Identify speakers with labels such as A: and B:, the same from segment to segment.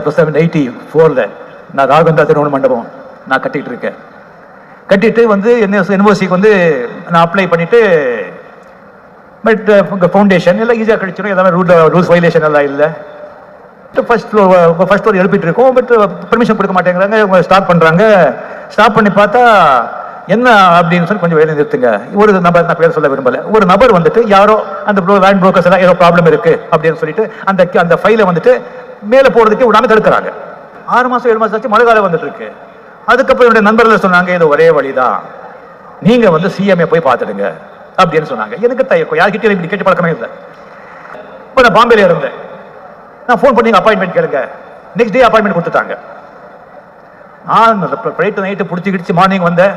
A: அப்போ seven eighty ஃபோரில் நான் ராகவந்தா திருமண மண்டபம் நான் கட்டிகிட்டு இருக்கேன். கட்டிட்டு வந்து என்ன யூனிவர்சிட்டிக்கு வந்து நான் அப்ளை பண்ணிட்டு பட் உங்கள் ஃபவுண்டேஷன் எல்லாம் ஈஸியாக கிடைச்சிடும் எல்லாமே ரூல் ரூல்ஸ் வைலேஷன் எல்லாம் இல்லை. ஃபர்ஸ்ட் ஃப்ளோர் ஃபர்ஸ்ட் ஃப்ளோர் எழுப்பிட்டு இருக்கோம். பட் பெர்மிஷன் uh, கொடுக்க மாட்டேங்கிறாங்க. இவங்க ஸ்டார்ட் பண்ணுறாங்க ஸ்டார்ட் பண்ணி பார்த்தா என்ன அப்படின்னு சொல்லி கொஞ்சம் வேலை நிறுத்துங்க. ஒரு நபர் நான் பேர் சொல்ல விரும்பல. ஒரு நபர் வந்துட்டு யாரோ அந்த லேண்ட் புரோக்கர்ஸ் எல்லாம் ஏதோ ப்ராப்ளம் இருக்குது அப்படின்னு சொல்லிட்டு அந்த அந்த ஃபைலை வந்துட்டு மேலே போகிறதுக்கே விடாமல் தடுக்கிறாங்க. ஆறு மாதம் ஏழு மாதம் ஆச்சு மழை காலம் வந்துட்டு இருக்கு அதுக்கப்புறம் என்னுடைய நண்பர்கள் சொன்னாங்க இது ஒரே வழிதான் நீங்கள் வந்து சிஎம்ஏ போய் பார்த்துடுங்க அப்படின்னு சொன்னாங்க. எனக்கு தயக்கம் யார்கிட்டயும் இப்படி கேட்டு பழக்கமே இல்லை. இப்போ நான் பாம்பேல இருந்தேன். நான் ஃபோன் பண்ணி அப்பாயின்மெண்ட் கேளுங்க. நெக்ஸ்ட் டே அப்பாயின்மெண்ட் கொடுத்துட்டாங்க. நான் ஃப்ளைட்டு நைட்டு பிடிச்சி கிடிச்சு மார்னிங் வந்தேன்.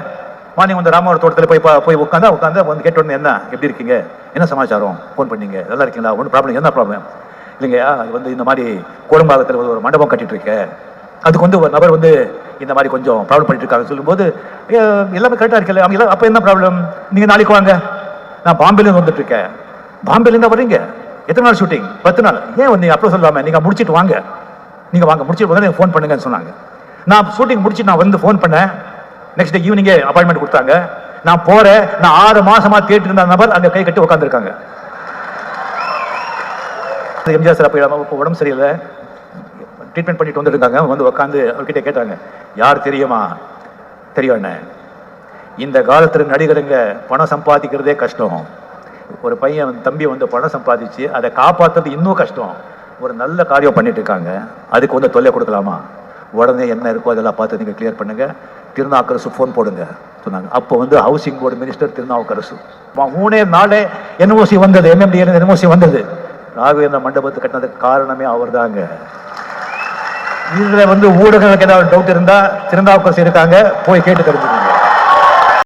A: மார்னிங் வந்து ராமவர் தோட்டத்தில் போய் போய் உட்காந்து உட்காந்து வந்து கேட்டு உடனே என்ன? எப்படி இருக்கீங்க? என்ன சமாச்சாரம்? ஃபோன் பண்ணீங்க. நல்லா இருக்கீங்களா? ஒன்றும் ப்ராப்ளம் என்ன ப்ராப்ளம் இல்லைங்கய்யா அது வந்து இந்த மாதிரி கோடம்பாக்கத்தில் ஒரு மண்டபம் கட்டிட்டு இருக்கேன் அதுக்கு வந்து ஒரு நபர் வந்து இந்த மாதிரி கொஞ்சம் ப்ராப்ளம் பண்ணிட்டு இருக்காங்க சொல்லும்போது எல்லாமே கரெக்டாக இருக்கல அவங்க எல்லாம் அப்போ என்ன ப்ராப்ளம் நீங்கள் நாளைக்கு வாங்க. நான் பாம்பேலேருந்து வந்துட்டு இருக்கேன் பாம்பேலேருந்து வரீங்க. எத்தனை நாள் ஷூட்டிங் பத்து நாள். ஏன் வந்து அப்புறம் சொல்லாமல் நீங்கள் முடிச்சிட்டு வாங்க. நீங்கள் வாங்க. முடிச்சிட்டு வந்து ஃபோன் பண்ணுங்கன்னு சொன்னாங்க. நான் ஷூட்டிங் முடிச்சுட்டு நான் வந்து ஃபோன் பண்ணேன். நெக்ஸ்ட் டே ஈவினிங்கே அப்பாயின்மெண்ட் கொடுத்தாங்க. நான் போகிறேன் நான் ஆறு மாதமாக தேட்டிருந்த நபர் அங்கே கை கட்டி உட்காந்துருக்காங்க எம்ஜிஆர் சார் அப்போ இப்போ உடம்பு சரியில்லை. ட்ரீட்மெண்ட் பண்ணிட்டு வந்துருக்காங்க வந்து உட்காந்து அவர்கிட்ட கேட்டாங்க யார் தெரியுமா? தெரியும் என்ன? இந்த காலத்தில் நடிகருங்க பணம் சம்பாதிக்கிறதே கஷ்டம். ஒரு பையன் தம்பி வந்து பணம் சம்பாதிச்சு அதை காப்பாத்துறது இன்னும் கஷ்டம். ஒரு நல்ல காரியம் பண்ணிட்டு இருக்காங்க அதுக்கு வந்து தொல்லை கொடுக்கலாமா? உடனே என்ன இருக்கோ அதெல்லாம் பார்த்து நீங்கள் கிளியர் பண்ணுங்க. திருநாவுக்கரசு ஃபோன் போடுங்க சொன்னாங்க. அப்போ வந்து ஹவுசிங் போர்டு மினிஸ்டர் திருநாவுக்கரசு. மூணே நாளே என்ஓசி வந்தது. எம்எம்டி என்ஓசி வந்தது. ராகவேந்திர மண்டபத்தை கட்டினதுக்கு காரணமே அவர்தாங்க. இதுல வந்து ஊடகங்களுக்கு ஏதாவது டவுட் இருந்தா திருநாவுக்கரசு இருக்காங்க போய் கேட்டு தெரிஞ்சுக்கோங்க